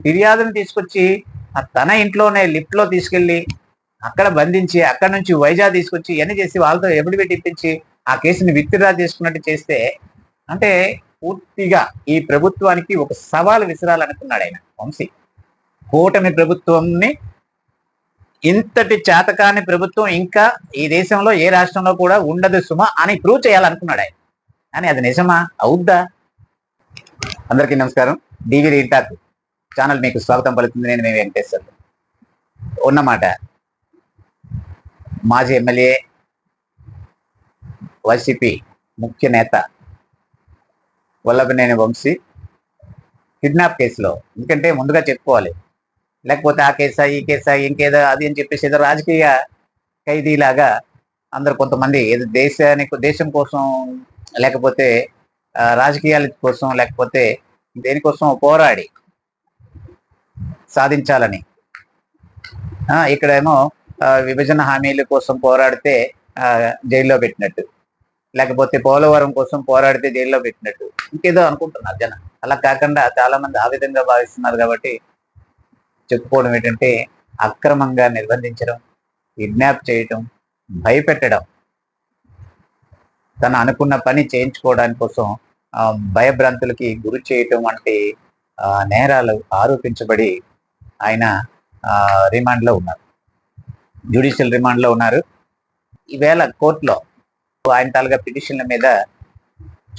ఫిర్యాదును తీసుకొచ్చి ఆ తన ఇంట్లోనే లిఫ్ట్లో తీసుకెళ్ళి అక్కడ బంధించి అక్కడ నుంచి వైజాగ్ తీసుకొచ్చి ఇవన్నీ చేసి వాళ్ళతో ఎఫిడవిట్ ఇప్పించి ఆ కేసుని విత్డ్రా చేసుకున్నట్టు చేస్తే అంటే పూర్తిగా ఈ ప్రభుత్వానికి ఒక సవాల్ విసిరాలనుకున్నాడు ఆయన వంశీ. కూటమి ప్రభుత్వంని ఇంతటి చేతకాని ప్రభుత్వం ఇంకా ఈ దేశంలో ఏ రాష్ట్రంలో కూడా ఉండదు సుమా అని ప్రూవ్ చేయాలనుకున్నాడు ఆయన. కానీ అది నిజమా? అవుద్దా? అందరికీ నమస్కారం. డివి రీటాక్. ఛానల్ మీకు స్వాగతం పలుకుతుంది. నేను మేము వెంకటేశ్వర్ ఉన్నమాట. మాజీ ఎమ్మెల్యే వైసీపీ ముఖ్య నేత వల్లభనేని వంశీ కిడ్నాప్ కేసులో. ఎందుకంటే ముందుగా చెప్పుకోవాలి. లేకపోతే ఆ కేసా ఈ కేసా ఇంకేదో అది అని చెప్పేసి ఏదో రాజకీయ ఖైదీలాగా అందరు కొంతమంది ఏదో దేశానికి దేశం కోసం లేకపోతే రాజకీయాల కోసం లేకపోతే దేనికోసం పోరాడి సాధించాలని. ఆ, ఇక్కడేమో విభజన హామీల కోసం పోరాడితే జైల్లో పెట్టినట్టు. లేకపోతే పోలవరం కోసం పోరాడితే జైల్లో పెట్టినట్టు. ఇంకేదో అనుకుంటున్నారు జనం. అలా కాకుండా చాలా మంది ఆ విధంగా భావిస్తున్నారు కాబట్టి చెప్పుకోవడం ఏంటంటే అక్రమంగా నిర్బంధించడం కిడ్నాప్ చేయటం భయపెట్టడం. తను అనుకున్న పని చేయించుకోవడానికి కోసం భయభ్రాంతులకి గురి చేయటం వంటి నేరాలు ఆరోపించబడి ఆయన రిమాండ్లో ఉన్నారు. జ్యుడిషియల్ రిమాండ్లో ఉన్నారు. ఈవేళ కోర్టులో ఆయన తాలూగా పిటిషన్ల మీద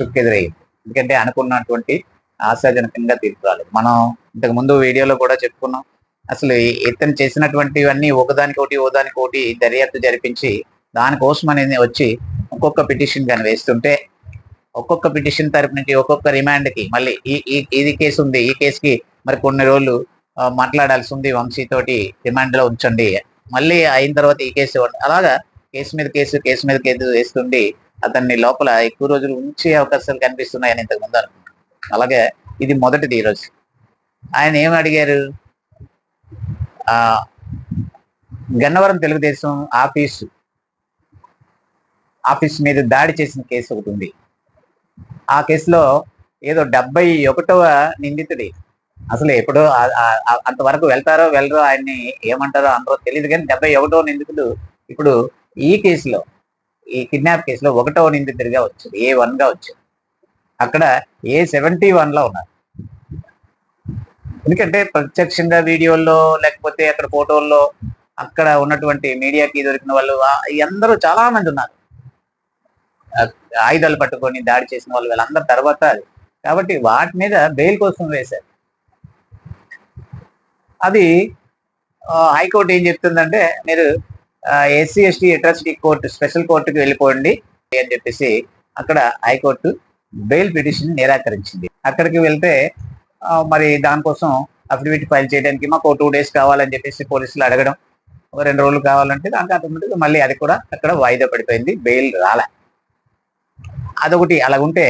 చుక్కెదురయ్యింది ఎందుకంటే అనుకున్నటువంటి ఆశాజనకంగా తీర్పు రాలేదు. మనం ఇంతకు ముందు వీడియోలో కూడా చెప్పుకున్నాం. అసలు ఈ- ఇతను చేసినటువంటివన్నీ ఒకదానికొకటి ఒకదానికోటి దర్యాప్తు జరిపించి దానికోసం అనేది వచ్చి ఒక్కొక్క పిటిషన్ కానీ వేస్తుంటే ఒక్కొక్క పిటిషన్ తరపు నుంచి ఒక్కొక్క రిమాండ్కి మళ్ళీ ఈ ఇది కేసు ఉంది ఈ కేసుకి మరి కొన్ని రోజులు మాట్లాడాల్సి ఉంది వంశీ తోటి రిమాండ్లో ఉంచండి. మళ్ళీ అయిన తర్వాత ఈ కేసు అలాగా కేసు మీద కేసు కేసు మీద కేసు వేస్తుండి అతన్ని లోపల ఎక్కువ రోజులు ఉంచే అవకాశాలు కనిపిస్తున్నాయని ఇంతకు ముందు అనుకుంటున్నాను అలాగే ఇది మొదటిది ఈరోజు ఆయన ఏం అడిగారు? ఆ గన్నవరం తెలుగుదేశం ఆఫీసు ఆఫీస్ మీద దాడి చేసిన కేసు ఒకటి ఉంది. ఆ కేసులో ఏదో డెబ్బై ఒకటవ నిందితుడి అసలు ఎప్పుడు అంతవరకు వెళ్తారో వెళ్ళరో ఆయన్ని ఏమంటారో అందరో తెలియదు కానీ డెబ్బై ఒకటో నిందితుడు ఇప్పుడు ఈ కేసులో ఈ కిడ్నాప్ కేసులో ఒకటో నిందితుడిగా వచ్చింది ఏ వన్గా అక్కడ ఏ సెవెంటీ వన్లో ఉన్నారు. ఎందుకంటే ప్రత్యక్షంగా వీడియోల్లో లేకపోతే అక్కడ ఫోటోల్లో అక్కడ ఉన్నటువంటి మీడియాకి దొరికిన వాళ్ళు అందరూ చాలా మంది ఉన్నారు. ఆయుధాలు పట్టుకొని దాడి చేసిన వాళ్ళు వీళ్ళందరి తర్వాత కాబట్టి వాటి మీద బెయిల్ కోసం వేశారు. అది హైకోర్టు ఏం చెప్తుందంటే మీరు SC ST atrocity court special కోర్టుకి వెళ్ళిపోండి అని చెప్పేసి అక్కడ హైకోర్టు బెయిల్ పిటిషన్ నిరాకరించింది. అక్కడికి వెళ్తే మరి దానికోసం అఫిడవిట్ ఫైల్ చేయడానికి మాకు టూ డేస్ కావాలని చెప్పేసి పోలీసులు అడగడం ఒక రెండు రోజులు కావాలంటే దానికి ఆటోమేటిక్గా మళ్ళీ అది కూడా అక్కడ వాయిదా పడిపోయింది బెయిల్ రాలే. అదొకటి. అలాగుంటే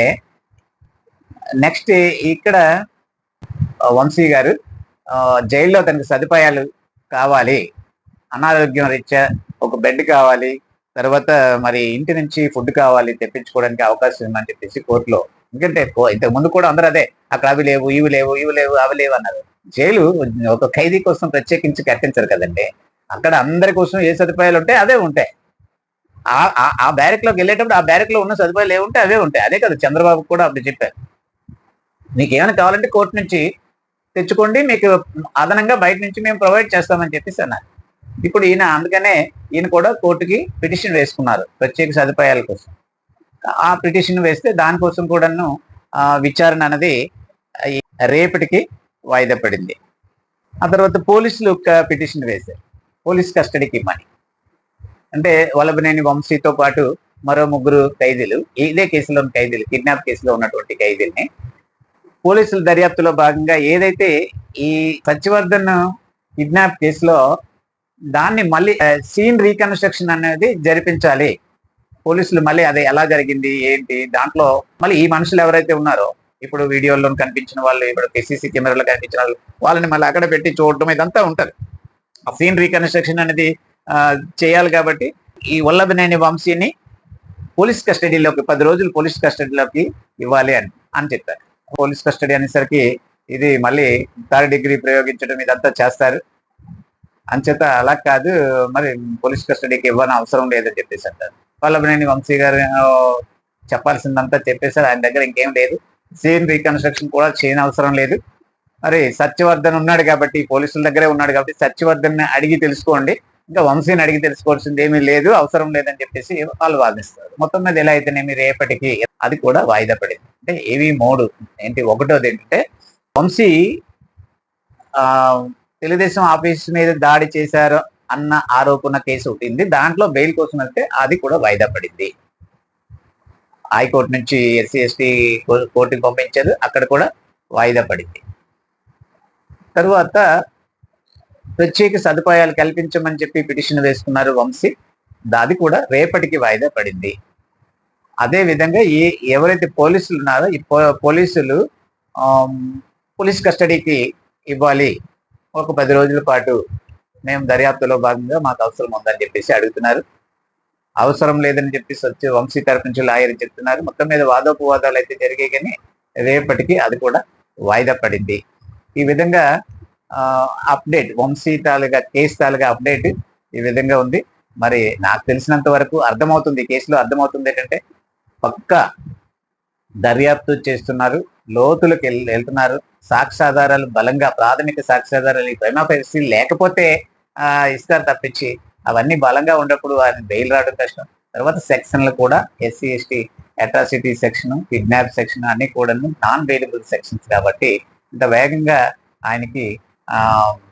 నెక్స్ట్ ఇక్కడ వంశీ గారు జైల్లో తనకి సదుపాయాలు కావాలి. అనారోగ్యం రీత్యా ఒక బెడ్ కావాలి. తర్వాత మరి ఇంటి నుంచి ఫుడ్ కావాలి తెప్పించుకోవడానికి అవకాశం ఉందని చెప్పేసి కోర్టులో ఎందుకంటే కో- ఇంతకు ముందు కూడా అందరూ అదే అక్కడ అవి లేవు ఇవి లేవు ఇవి లేవు అవి లేవు అన్నారు. జైలు ఒక ఖైదీ కోసం ప్రత్యేకించి కట్టించరు కదండి. అక్కడ అందరి కోసం ఏ సదుపాయాలు ఉంటాయి అవే ఉంటాయి. ఆ- ఆ- బ్యారెక్లోకి వెళ్ళేటప్పుడు ఆ బ్యారెక్లో ఉన్న సదుపాయాలు ఏముంటే అవే ఉంటాయి. అదే కదా చంద్రబాబు కూడా అప్పుడు చెప్పారు. మీకు ఏమైనా కావాలంటే కోర్టు నుంచి తెచ్చుకోండి మీకు అదనంగా బయట నుంచి మేము ప్రొవైడ్ చేస్తామని చెప్పేసి అన్నారు. ఇప్పుడు ఈయన అందుకనే ఈయన కూడా కోర్టుకి పిటిషన్ వేసుకున్నారు ప్రత్యేక సదుపాయాల కోసం. ఆ పిటిషన్ వేస్తే దానికోసం కూడాను ఆ, విచారణ అనేది రేపటికి వాయిదా పడింది. ఆ తర్వాత పోలీసులు ఒక పిటిషన్ వేశారు పోలీస్ కస్టడీకి ఇమ్మని అంటే వల్లభనేని వంశీతో పాటు మరో ముగ్గురు ఖైదీలు ఇదే కేసులో ఖైదీలు కిడ్నాప్ కేసులో ఉన్నటువంటి ఖైదీల్ని పోలీసుల దర్యాప్తులో భాగంగా ఏదైతే ఈ సత్యవర్ధన్ కిడ్నాప్ కేసులో దాన్ని మళ్ళీ సీన్ రీకన్స్ట్రక్షన్ అనేది జరిపించాలి. పోలీసులు మళ్ళీ అది ఎలా జరిగింది ఏంటి దాంట్లో మళ్ళీ ఈ మనుషులు ఎవరైతే ఉన్నారో ఇప్పుడు వీడియోలో కనిపించిన వాళ్ళు ఇప్పుడు సీసీ కెమెరాలో కనిపించిన వాళ్ళు వాళ్ళని మళ్ళీ అక్కడ పెట్టి చూడటం ఇదంతా ఉంటుంది. ఆ సీన్ రీకన్స్ట్రక్షన్ అనేది చేయాలి కాబట్టి ఈ వల్లభనేని వంశీని పోలీస్ కస్టడీలోకి పది రోజులు పోలీస్ కస్టడీలోకి ఇవ్వాలి అని అని చెప్పారు. పోలీస్ కస్టడీ అనేసరికి ఇది మళ్ళీ థర్డ్ డిగ్రీ ప్రయోగించడం ఇదంతా చేస్తారు. అంచేత అలా కాదు మరి పోలీస్ కస్టడీకి ఇవ్వని అవసరం లేదని చెప్పేసి అంటారు. వల్లభనేని వంశీ గారు చెప్పాల్సిందంతా చెప్పేశారు. ఆయన దగ్గర ఇంకేం లేదు. సీన్ రీకన్స్ట్రక్షన్ కూడా చేయని అవసరం లేదు. మరి సత్యవర్ధన్ ఉన్నాడు కాబట్టి పోలీసుల దగ్గరే ఉన్నాడు కాబట్టి సత్యవర్ధన్ అడిగి తెలుసుకోండి. ఇంకా వంశీని అడిగి తెలుసుకోవాల్సింది ఏమీ లేదు అవసరం లేదని చెప్పేసి వాళ్ళు వాదిస్తారు. మొత్తం మీద ఎలా అయితేనేమి రేపటికి అది కూడా వాయిదా పడింది. అంటే ఏవి మూడు ఏంటి ఒకటోది ఏంటంటే వంశీ ఆ తెలుగుదేశం ఆఫీస్ మీద దాడి చేశారు అన్న ఆరోపణ కేసు ఉంటుంది దాంట్లో బెయిల్ కోసం వెళ్తే అది కూడా వాయిదా పడింది. హైకోర్టు నుంచి ఎస్సీ ఎస్టీ కోర్టుకి పంపించారు అక్కడ కూడా వాయిదా పడింది. తరువాత ప్రత్యేక సదుపాయాలు కల్పించమని చెప్పి పిటిషన్ వేసుకున్నారు వంశీ. అది కూడా రేపటికి వాయిదా పడింది. అదే విధంగా ఈ ఎవరైతే పోలీసులు ఉన్నారో ఈ పో- పోలీసులు పోలీస్ కస్టడీకి ఇవ్వాలి. ఒక పది రోజుల పాటు మేము దర్యాప్తులో భాగంగా మాకు అవసరం ఉందని చెప్పేసి అడుగుతున్నారు. అవసరం లేదని చెప్పేసి వచ్చి వంశీ తరపు నుంచి లాయర్ చెప్తున్నారు. మొత్తం మీద వాదోపవాదాలు అయితే జరిగాయి కానీ రేపటికి అది కూడా వాయిదా పడింది. ఈ విధంగా అప్డేట్ వంశీ తాలుగా కేసు తాలుగా అప్డేట్ ఈ విధంగా ఉంది. మరి నాకు తెలిసినంత వరకు అర్థమవుతుంది కేసులో అర్థమవుతుంది ఏంటంటే పక్క దర్యాప్తు చేస్తున్నారు లోతులకు వెళ్తున్నారు. సాక్ష్యాధారాలు బలంగా ప్రాథమిక సాక్ష్యాధారాలు ఈ ప్రేమ పరిస్థితి లేకపోతే ఆ, ఇస్తారు తప్పించి అవన్నీ బలంగా ఉన్నప్పుడు వారిని బెయిల్ రావడం కష్టం. తర్వాత సెక్షన్లు కూడా SC ST atrocity section kidnap section అన్ని కూడా నాన్ బెయిలబుల్ సెక్షన్స్ కాబట్టి ఇంత వేగంగా ఆయనకి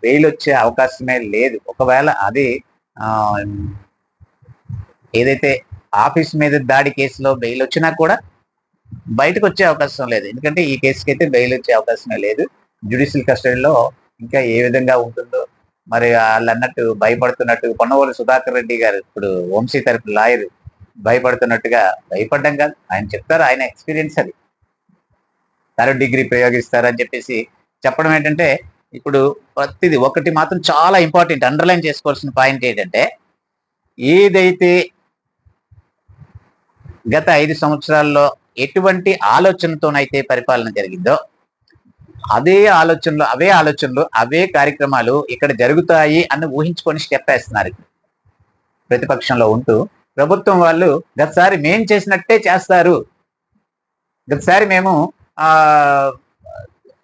బెయిల్ వచ్చే అవకాశమే లేదు. ఒకవేళ అది ఏదైతే ఆఫీస్ మీద దాడి కేసులో బెయిల్ వచ్చినా కూడా బయటకు వచ్చే అవకాశం లేదు. ఎందుకంటే ఈ కేసుకి అయితే బెయిల్ వచ్చే అవకాశమే లేదు. జ్యుడిషియల్ కస్టడీలో ఇంకా ఏ విధంగా ఉంటుందో మరి వాళ్ళు అన్నట్టు భయపడుతున్నట్టు పొన్నవోలు సుధాకర్ రెడ్డి గారు ఇప్పుడు వంశీ తరపు లాయర్ భయపడుతున్నట్టుగా భయపడడం కాదు. ఆయన చెప్తారు ఆయన ఎక్స్పీరియన్స్ అది. థర్డ్ డిగ్రీ ప్రయోగిస్తారని చెప్పేసి చెప్పడం ఏంటంటే ఇప్పుడు ప్రతిది ఒకటి మాత్రం చాలా ఇంపార్టెంట్ అండర్లైన్ చేసుకోవాల్సిన పాయింట్ ఏంటంటే ఏదైతే గత ఐదు సంవత్సరాల్లో ఎటువంటి ఆలోచనతోనైతే పరిపాలన జరిగిందో అదే ఆలోచనలు అవే ఆలోచనలు అవే కార్యక్రమాలు ఇక్కడ జరుగుతాయి అని ఊహించుకొని స్టెప్ వేస్తున్నారు. ప్రతిపక్షంలో ఉంటూ ప్రభుత్వం వాళ్ళు గతసారి మేం చేసినట్టే చేస్తారు. గతసారి మేము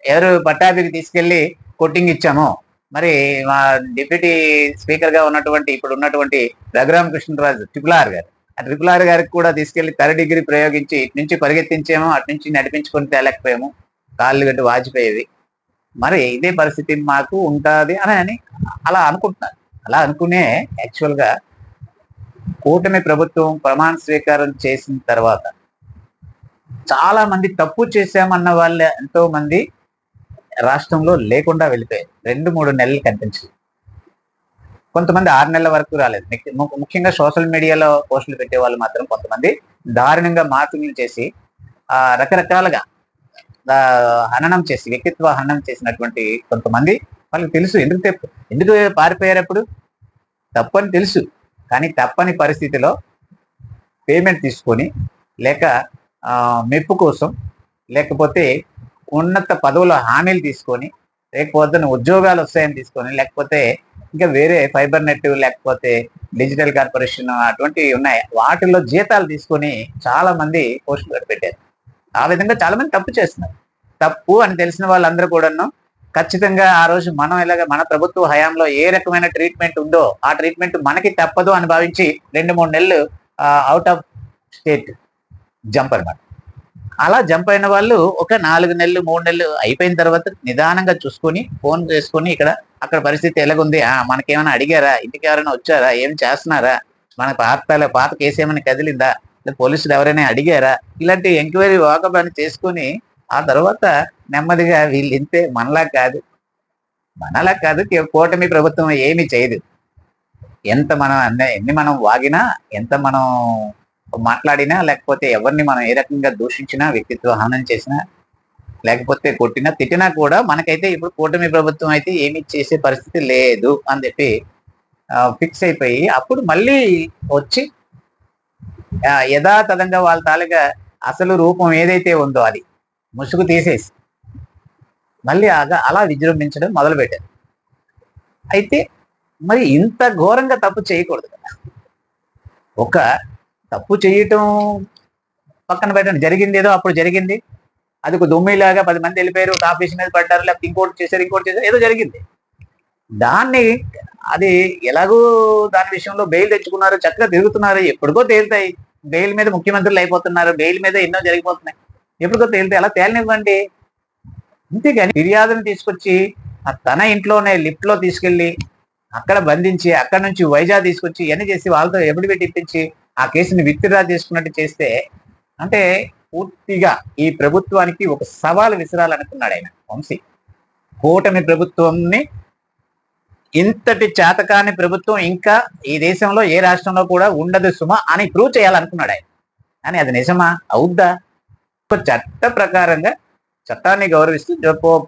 ఎవరు పట్టాభికి తీసుకెళ్ళి కోటింగ్ ఇచ్చాము. మరి మా డిప్యూటీ స్పీకర్గా ఉన్నటువంటి ఇప్పుడు ఉన్నటువంటి రఘురామ కృష్ణరాజు ట్రిపుల్ ఆర్ గారు. ఆ ట్రిపుల్ ఆర్ గారికి కూడా తీసుకెళ్ళి థర్డ్ డిగ్రీ ప్రయోగించి ఇటు నుంచి పరిగెత్తించేమో అటు నుంచి నడిపించుకొని తేలేకపోయాము. కాళ్ళు గట్టి వాచిపోయేవి. మరి ఇదే పరిస్థితి మాకు ఉంటుంది అని అని అలా అనుకుంటున్నారు. అలా అనుకునే యాక్చువల్గా కూటమి ప్రభుత్వం ప్రమాణ స్వీకారం చేసిన తర్వాత చాలా మంది తప్పు చేశామన్న వాళ్ళే ఎంతో మంది రాష్ట్రంలో లేకుండా వెళ్ళిపోయాయి. రెండు మూడు నెలలు కనిపించింది. కొంతమంది ఆరు నెలల వరకు రాలేదు. ముఖ్యంగా సోషల్ మీడియాలో పోస్టులు పెట్టే వాళ్ళు మాత్రం కొంతమంది దారుణంగా మార్పులు చేసి ఆ రకరకాలుగా హననం చేసి వ్యక్తిత్వ హననం చేసినటువంటి కొంతమంది వాళ్ళకి తెలుసు. ఎందుకు ఎందుకు పారిపోయారు అప్పుడు? తప్పని తెలుసు. కానీ తప్పని పరిస్థితిలో పేమెంట్ తీసుకొని లేక మెప్పు కోసం లేకపోతే ఉన్నత పదవుల హామీలు తీసుకొని లేకపోతే ఉద్యోగాలు వస్తాయని తీసుకొని లేకపోతే ఇంకా వేరే ఫైబర్ నెట్ లేకపోతే డిజిటల్ కార్పొరేషన్ అటువంటివి ఉన్నాయి. వాటిల్లో జీతాలు తీసుకొని చాలా మంది పోస్టులు పెట్టారు. ఆ విధంగా చాలా మంది తప్పు చేస్తున్నారు. తప్పు అని తెలిసిన వాళ్ళందరూ కూడాను ఖచ్చితంగా ఆ రోజు మనం ఇలాగ మన ప్రభుత్వ హయాంలో ఏ రకమైన ట్రీట్మెంట్ ఉందో ఆ ట్రీట్మెంట్ మనకి తప్పదు అని భావించి రెండు మూడు నెలలు అవుట్ ఆఫ్ స్టేట్ జంప్ అనమాట అలా జంప్ అయిన వాళ్ళు ఒక నాలుగు నెలలు మూడు నెలలు అయిపోయిన తర్వాత నిదానంగా చూసుకొని ఫోన్ చేసుకొని ఇక్కడ అక్కడ పరిస్థితి ఎలాగుంది? ఆ మనకేమైనా అడిగారా? ఇంటికి ఎవరైనా వచ్చారా? ఏం చేస్తున్నారా? మన పాత పాత కేసు ఏమైనా కదిలిందా? లేదా పోలీసులు ఎవరైనా అడిగారా? ఇలాంటి ఎంక్వైరీ వాకప్ అని చేసుకొని ఆ తర్వాత నెమ్మదిగా వీళ్ళు ఇంతే మనలా కాదు. మనలా కాదు కూటమి ప్రభుత్వం ఏమీ చేయదు. ఎంత మనం అన్న- ఎన్ని మనం వాగినా ఎంత మనం మాట్లాడినా లేకపోతే ఎవరిని మనం ఏ రకంగా దూషించినా వ్యక్తిత్వ హనం చేసినా లేకపోతే కొట్టినా తిట్టినా కూడా మనకైతే ఇప్పుడు కూటమి ప్రభుత్వం అయితే ఏమీ చేసే పరిస్థితి లేదు అని చెప్పి ఫిక్స్ అయిపోయి అప్పుడు మళ్ళీ వచ్చి యథాతథంగా వాళ్ళ తాలూకా అసలు రూపం ఏదైతే ఉందో అది ముసుగు తీసేసి మళ్ళీ ఆగా అలా విజృంభించడం మొదలుపెట్టారు. అయితే మరి ఇంత ఘోరంగా తప్పు చేయకూడదు కదా. ఒక తప్పు చేయటం పక్కన పెట్టండి. జరిగింది ఏదో అప్పుడు జరిగింది. అది ఒక దుమ్మిలాగా పది మంది వెళ్ళిపోయారు ఒక ఆఫీస్ మీద పడ్డారు లేకపోతే ఇంకోటి చేశారు ఇంకోటి చేశారు ఏదో జరిగింది. దాన్ని అది ఎలాగో దాని విషయంలో బెయిల్ తెచ్చుకున్నారు చక్కగా తిరుగుతున్నారు. ఎప్పటికో తేలుతాయి. బెయిల్ మీద ముఖ్యమంత్రులు అయిపోతున్నారు. బెయిల్ మీద ఎన్నో జరిగిపోతున్నాయి. ఎప్పటికో తేలితే అలా తేలనివ్వండి. అంతేగాని ఫిర్యాదును తీసుకొచ్చి తన ఇంట్లోనే లిఫ్ట్లో తీసుకెళ్ళి అక్కడ బంధించి అక్కడ నుంచి వైజాగ్ తీసుకొచ్చి ఇవన్నీ చేసి వాళ్ళతో ఎప్పుడు పెట్టి ఇప్పించి ఆ కేసుని విత్డ్రా చేసుకున్నట్టు చేస్తే అంటే పూర్తిగా ఈ ప్రభుత్వానికి ఒక సవాల్ విసిరాలనుకున్నాడు ఆయన వంశీ. కూటమి ప్రభుత్వంని ఇంతటి చేతకాని ప్రభుత్వం ఇంకా ఈ దేశంలో ఏ రాష్ట్రంలో కూడా ఉండదు సుమా అని ప్రూవ్ చేయాలనుకున్నాడు ఆయన. కానీ అది నిజమా? అవుద్దా? ఒక చట్ట ప్రకారంగా చట్టాన్ని గౌరవిస్తూ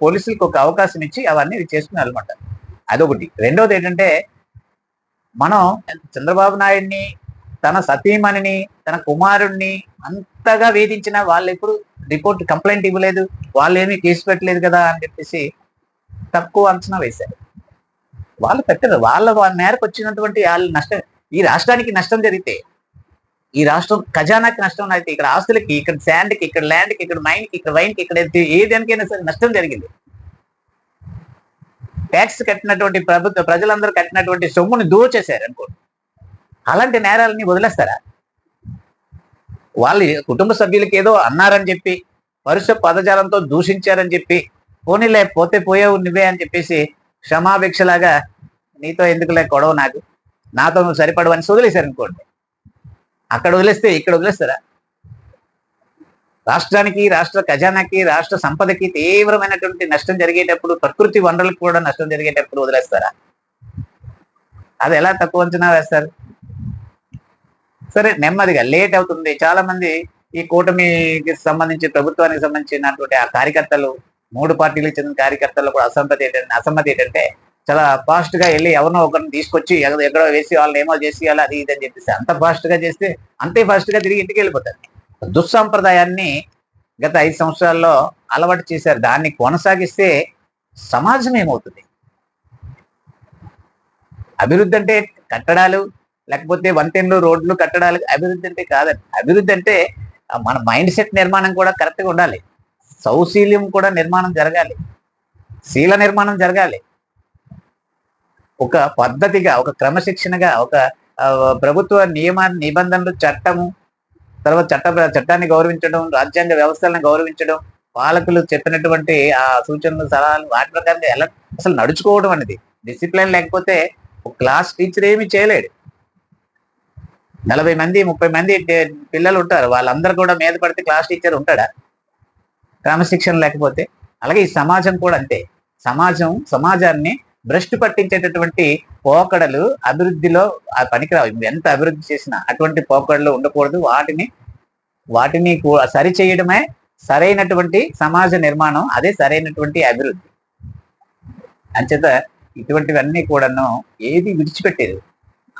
పోలీసులకు ఒక అవకాశం ఇచ్చి అవన్నీ చేసుకుని అనమాట అదొకటి. రెండోది ఏంటంటే మనం చంద్రబాబు నాయుడిని తన సతీమణిని తన కుమారుణ్ణి అంతగా వేధించిన వాళ్ళు ఎప్పుడు రిపోర్ట్ కంప్లైంట్ ఇవ్వలేదు. వాళ్ళు ఏమీ కేసు పెట్టలేదు కదా అని చెప్పేసి తక్కువ అంచనా వేశారు. వాళ్ళు పెట్టరు. వాళ్ళ వాళ్ళ మేరకు వచ్చినటువంటి వాళ్ళ నష్టం ఈ రాష్ట్రానికి నష్టం జరిగితే ఈ రాష్ట్రం ఖజానాకి నష్టం అయితే ఇక్కడ ఆస్తులకి ఇక్కడ శాండ్కి ఇక్కడ ల్యాండ్కి ఇక్కడ మైన్కి ఇక్కడ వైన్కి ఇక్కడ ఏ దేనికైనా సరే నష్టం జరిగింది. ట్యాక్స్ కట్టినటువంటి ప్రభుత్వ ప్రజలందరూ కట్టినటువంటి సొమ్ముని దోచేశారు అనుకోండి. అలాంటి నేరాలని వదిలేస్తారా? వాళ్ళ కుటుంబ సభ్యులకి ఏదో అన్నారని చెప్పి పరుష పదజాలంతో దూషించారని చెప్పి పోనీలే పోతే పోయావు నువ్వే అని చెప్పేసి క్షమాభిక్షలాగా నీతో ఎందుకులే గొడవ నాకు? నాతో నువ్వు సరిపడవు అని వదిలేశారు అనుకోండి. అక్కడ వదిలేస్తే ఇక్కడ వదిలేస్తారా? రాష్ట్రానికి రాష్ట్ర ఖజానాకి రాష్ట్ర సంపదకి తీవ్రమైనటువంటి నష్టం జరిగేటప్పుడు ప్రకృతి వనరులకు కూడా నష్టం జరిగేటప్పుడు వదిలేస్తారా? అది ఎలా తక్కువ అంచనా వేస్తారు? సరే నెమ్మదిగా లేట్ అవుతుంది. చాలా మంది ఈ కూటమికి సంబంధించి ప్రభుత్వానికి సంబంధించినటువంటి ఆ కార్యకర్తలు మూడు పార్టీలకు చెందిన కార్యకర్తలు కూడా అసమ్మతి ఏంటంటే అసమ్మతి ఏంటంటే చాలా ఫాస్ట్గా వెళ్ళి ఎవరినో ఒకరిని తీసుకొచ్చి ఎక్కడ- ఎక్కడో వేసి వాళ్ళని ఏమో చేసి అది ఇది అని చెప్పేసి అంత ఫాస్ట్గా చేస్తే అంతే ఫాస్ట్గా తిరిగి ఇంటికి వెళ్ళిపోతారు. దుస్సాంప్రదాయాన్ని గత ఐదు సంవత్సరాల్లో అలవాటు చేశారు. దాన్ని కొనసాగిస్తే సమాజం ఏమవుతుంది అభివృద్ధి అంటే కట్టడాలు లేకపోతే వన్ టెన్ రోడ్లు కట్టడాలు అభివృద్ధి అంటే కాదండి. అభివృద్ధి అంటే మన మైండ్ సెట్ నిర్మాణం కూడా కరెక్ట్గా ఉండాలి. సౌశీల్యం కూడా నిర్మాణం జరగాలి. శీల నిర్మాణం జరగాలి. ఒక పద్ధతిగా ఒక క్రమశిక్షణగా ఒక ప్రభుత్వ నియమ నిబంధనలు చట్టము తర్వాత చట్ట చట్టాన్ని గౌరవించడం రాజ్యాంగ వ్యవస్థలను గౌరవించడం పాలకులు చెప్పినటువంటి ఆ సూచనలు సలహాలు వాటి ప్రకారంగా ఎలా అసలు నడుచుకోవడం అనేది డిసిప్లిన్ లేకపోతే ఒక క్లాస్ టీచర్ ఏమి చేయలేడు. నలభై మంది ముప్పై మంది పిల్లలు ఉంటారు. వాళ్ళందరూ కూడా మీద పడితే క్లాస్ టీచర్ ఉంటాడా? క్రమశిక్షణ లేకపోతే? అలాగే ఈ సమాజం కూడా అంతే. సమాజం సమాజాన్ని భ్రష్టు పట్టించేటటువంటి పోకడలు అభివృద్ధిలో పనికిరావు. ఎంత అభివృద్ధి చేసినా అటువంటి పోకడలు ఉండకూడదు. వాటిని వాటిని కూ- సరి చేయడమే సరైనటువంటి సమాజ నిర్మాణం అదే సరైనటువంటి అభివృద్ధి. అంచేత ఇటువంటివన్నీ కూడాను ఏది విడిచిపెట్టేది?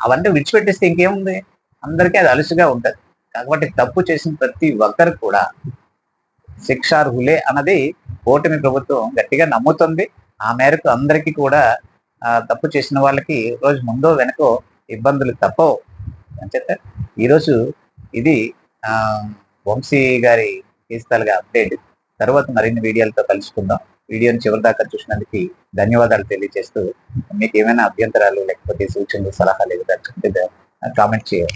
అవన్నీ విడిచిపెట్టేస్తే ఇంకేముంది? అందరికీ అది అలుసుగా ఉంటుంది. కాబట్టి తప్పు చేసిన ప్రతి ఒక్కరు కూడా శిక్షార్హులే అన్నది ఓటమి ప్రభుత్వం గట్టిగా నమ్ముతుంది. ఆ మేరకు అందరికీ కూడా తప్పు చేసిన వాళ్ళకి రోజు ముందో వెనకో ఇబ్బందులు తప్పవు. అంచేత ఈరోజు ఇది వంశీ గారి కేసుతాలుగా అప్డేట్. తర్వాత మరిన్ని వీడియోలతో కలుసుకుందాం. వీడియోని చివరి దాకా చూసినందుకు ధన్యవాదాలు తెలియజేస్తూ మీకు ఏమైనా అభ్యంతరాలు లేకపోతే సూచనలు సలహాలు ఏదైనా comment here.